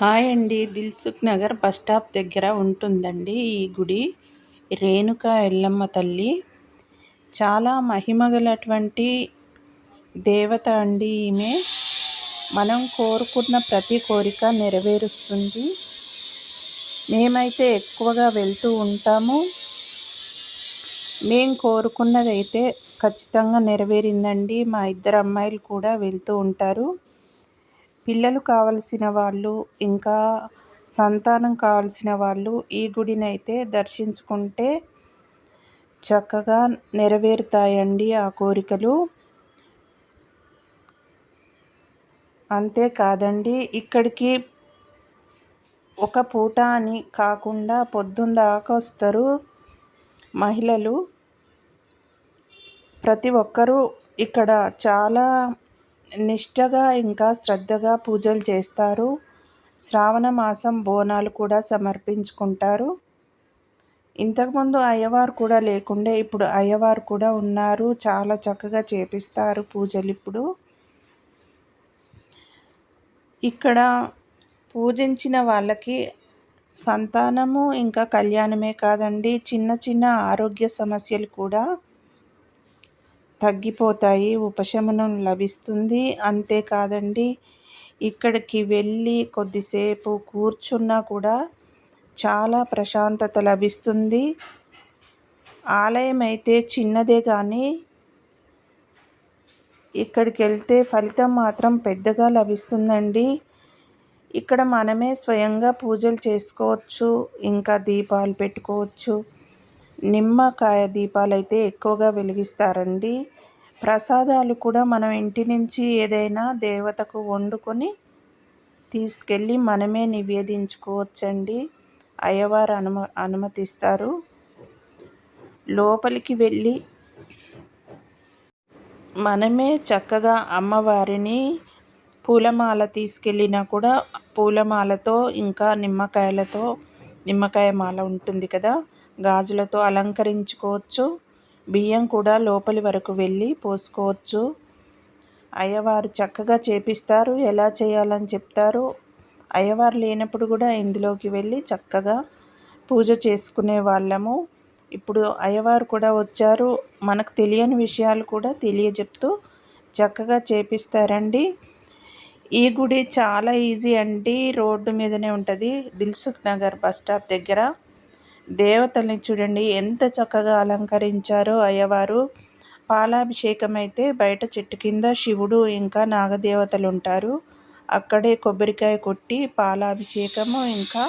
Hi అండి. Dilsukh Nagar bus stop దగ్గర ఉంటుందండి ఈ గుడి. రేణుక ఎల్లమ్మ తల్లి. చాలా మహిమగలటువంటి దేవత అండి ఈమె. మనం కోరుకున్న ప్రతి కోరిక నెరవేరుస్తుంది. మేమైతే ఎక్కువగా వెళ్తూ ఉంటాము. మేము కోరుకున్నదైతే ఖచ్చితంగా నెరవేరిందండి. మా ఇద్దరు అమ్మాయిలు కూడా వెళ్తూ ఉంటారు. పిల్లలు కావలసిన వాళ్ళు ఇంకా సంతానం కావలసిన వాళ్ళు ఈ గుడిని అయితే దర్శించుకుంటే చక్కగా నెరవేరుతాయండి ఆ కోరికలు. అంతేకాదండి ఇక్కడికి ఒక పూట అని కాకుండా పొద్దున్న దాకా వస్తారు మహిళలు. ప్రతి ఒక్కరూ ఇక్కడ చాలా నిష్టగా ఇంకా శ్రద్ధగా పూజలు చేస్తారు. శ్రావణ మాసం బోనాలు కూడా సమర్పించుకుంటారు. ఇంతకుముందు అయ్యవారు కూడా లేకుండే ఇప్పుడు అయ్యవారు కూడా ఉన్నారు. చాలా చక్కగా చేపిస్తారు పూజలు ఇప్పుడు. ఇక్కడ పూజించిన వాళ్ళకి సంతానము ఇంకా కళ్యాణమే కాదండి. చిన్న చిన్న ఆరోగ్య సమస్యలు కూడా తగ్గిపోతాయి ఉపశమనం లభిస్తుంది. అంతేకాదండి ఇక్కడికి వెళ్ళి కొద్దిసేపు కూర్చున్నా కూడా చాలా ప్రశాంతత లభిస్తుంది. ఆలయం అయితే చిన్నదే కానీ ఇక్కడికి వెళ్తే ఫలితం మాత్రం పెద్దగా లభిస్తుందండి. ఇక్కడ మనమే స్వయంగా పూజలు చేసుకోవచ్చు ఇంకా దీపాలు పెట్టుకోవచ్చు. నిమ్మకాయ దీపాలు అయితే ఎక్కువగా వెలిగిస్తారండి. ప్రసాదాలు కూడా మనం ఇంటి నుంచి ఏదైనా దేవతకు వండుకొని తీసుకెళ్ళి మనమే నివేదించుకోవచ్చండి. అయ్యవారు అనుమ అనుమతిస్తారు. లోపలికి వెళ్ళి మనమే చక్కగా అమ్మవారిని పూలమాల తీసుకెళ్ళినా కూడా పూలమాలతో ఇంకా నిమ్మకాయలతో నిమ్మకాయ మాల ఉంటుంది కదా గాజులతో అలంకరించుకోవచ్చు. బియ్యం కూడా లోపలి వరకు వెళ్ళి పోసుకోవచ్చు. అయ్యవారు చక్కగా చేపిస్తారు. ఎలా చేయాలని చెప్తారు? అయ్యవారు లేనప్పుడు కూడా ఇందులోకి వెళ్ళి చక్కగా పూజ చేసుకునే వాళ్ళము. ఇప్పుడు అయ్యవారు కూడా వచ్చారు. మనకు తెలియని విషయాలు కూడా తెలియజెప్తూ చక్కగా చేపిస్తారండి. ఈ గుడి చాలా ఈజీ అండి. రోడ్డు మీదనే ఉంటుంది. దిల్సుఖ్ నగర్ బస్ స్టాప్ దగ్గర. దేవతల్ని చూడండి ఎంత చక్కగా అలంకరించారో అయ్యవారు. పాలాభిషేకం అయితే బయట చెట్టు కింద శివుడు ఇంకా నాగదేవతలు ఉంటారు అక్కడే కొబ్బరికాయ కొట్టి పాలాభిషేకము ఇంకా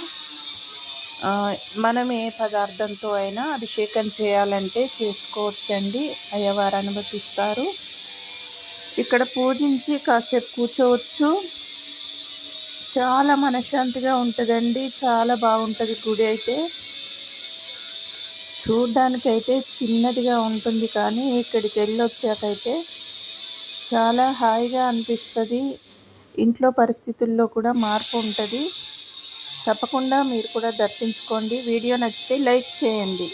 మనం ఏ పదార్థంతో అయినా అభిషేకం చేయాలంటే చేసుకోవచ్చండి అయ్యవారు అనుమతిస్తారు. ఇక్కడ పూజించి కాసేపు కూర్చోవచ్చు. చాలా మనశ్శాంతిగా ఉంటుందండి చాలా బాగుంటుంది గుడి అయితే. చూడ్డానికైతే చిన్నదిగా ఉంటుంది కానీ ఇక్కడికి వెళ్ళి వచ్చాకైతే చాలా హాయిగా అనిపిస్తుంది. ఇంట్లో పరిస్థితుల్లో కూడా మార్పు ఉంటుంది. తప్పకుండా మీరు కూడా దర్శించుకోండి. వీడియో నచ్చితే లైక్ చేయండి.